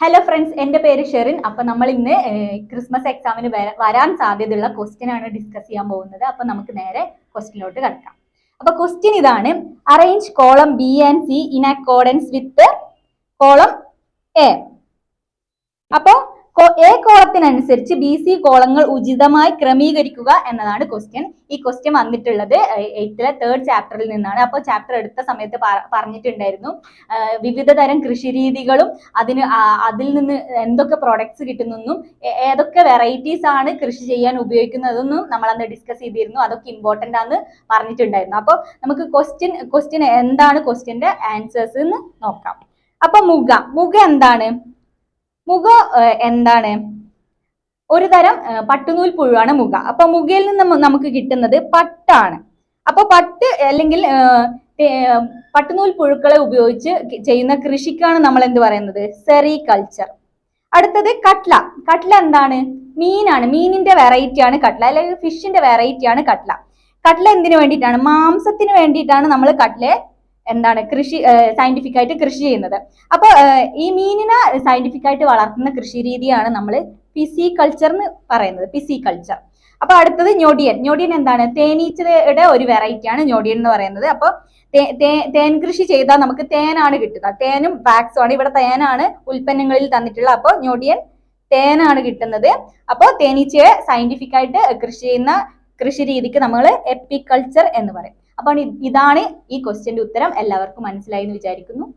Hello friends എന്റെ പേര് ഷെറിൻ. അപ്പൊ നമ്മൾ ഇന്ന് ക്രിസ്മസ് എക്സാമിന് വരാൻ സാധ്യതയുള്ള ക്വസ്റ്റ്യൻ ആണ് ഡിസ്കസ് ചെയ്യാൻ പോകുന്നത്. അപ്പൊ നമുക്ക് നേരെ ക്വസ്റ്റ്യനിലോട്ട് കിടക്കാം. അപ്പൊ ക്വസ്റ്റ്യൻ ഇതാണ് arrange column B and C in accordance with column A അപ്പോ എ കോളത്തിനനുസരിച്ച് ബി സി കോളങ്ങൾ ഉചിതമായി ക്രമീകരിക്കുക എന്നതാണ് ക്വസ്റ്റ്യൻ ഈ ക്വസ്റ്റ്യൻ വന്നിട്ടുള്ളത് എയ്ത്തിലെ തേർഡ് ചാപ്റ്ററിൽ നിന്നാണ്. അപ്പോൾ ചാപ്റ്റർ എടുത്ത സമയത്ത് പറഞ്ഞിട്ടുണ്ടായിരുന്നു. വിവിധ തരം കൃഷിരീതികളും അതിന് അതിൽ നിന്ന് എന്തൊക്കെ പ്രൊഡക്ട്സ് കിട്ടുന്നെന്നും ഏതൊക്കെ വെറൈറ്റീസ് ആണ് കൃഷി ചെയ്യാൻ ഉപയോഗിക്കുന്നതെന്നും നമ്മൾ അന്ന് ഡിസ്കസ് ചെയ്തിരുന്നു. അതൊക്കെ ഇമ്പോർട്ടന്റ് ആണെന്ന് പറഞ്ഞിട്ടുണ്ടായിരുന്നു. അപ്പോൾ നമുക്ക് ക്വസ്റ്റ്യൻ ക്വസ്റ്റ്യൻ എന്താണ് ക്വസ്റ്റ്യന്റെ ആൻസേഴ്സ് എന്ന് നോക്കാം. അപ്പൊ മുഗ മുഗ എന്താണ്? മുഗ എന്താണ്? ഒരു തരം പട്ടുനൂൽ പുഴുവാണ് മുഗ അപ്പൊ മുഗയിൽ നിന്ന് നമുക്ക് കിട്ടുന്നത് പട്ടാണ്. അപ്പൊ പട്ട് അല്ലെങ്കിൽ പട്ടുനൂൽ പുഴുക്കളെ ഉപയോഗിച്ച് ചെയ്യുന്ന കൃഷിക്കാണ് നമ്മൾ എന്ത് പറയുന്നത്? സെറി കൾച്ചർ അടുത്തത് കട്ട്ല കട്ട്ല എന്താണ്? മീനാണ്. മീനിന്റെ വെറൈറ്റി ആണ് കട്ട്ല അല്ലെങ്കിൽ ഫിഷിന്റെ വെറൈറ്റി ആണ് കട്ട്ല കട്ട്ല എന്തിനു വേണ്ടിയിട്ടാണ്? മാംസത്തിന് വേണ്ടിയിട്ടാണ് നമ്മൾ കട്ട്ലയെ എന്താണ് കൃഷി സയന്റിഫിക് ആയിട്ട് കൃഷി ചെയ്യുന്നത്. അപ്പോൾ ഈ മീനിനെ സയന്റിഫിക് ആയിട്ട് വളർത്തുന്ന കൃഷി രീതിയാണ് നമ്മൾ പിസി കൾച്ചർ എന്ന് പറയുന്നത് പിസി കൾച്ചർ അപ്പൊ അടുത്തത് ഞൊടിയൻ. ഞൊടിയൻ എന്താണ്? തേനീച്ചയുടെ ഒരു വെറൈറ്റി ആണ് ഞൊടിയൻ എന്ന് പറയുന്നത്. അപ്പൊ തേ- തേ- തേൻ കൃഷി ചെയ്താൽ നമുക്ക് തേനാണ് കിട്ടുക. തേനും വാക്സും ആണ്. ഇവിടെ തേനാണ് ഉൽപ്പന്നങ്ങളിൽ തന്നിട്ടുള്ള അപ്പോൾ ഞൊടിയൻ തേനാണ് കിട്ടുന്നത്. അപ്പോൾ തേനീച്ചയെ സയന്റിഫിക് ആയിട്ട് കൃഷി ചെയ്യുന്ന കൃഷി രീതിക്ക് നമ്മൾ എപ്പിക്കൾച്ചർ എന്ന് പറയും. അപ്പോൾ ഇതാണ് ഈ ക്വസ്റ്റ്യന്റെ ഉത്തരം. എല്ലാവർക്കും മനസ്സിലായി എന്ന് വിചാരിക്കുന്നു.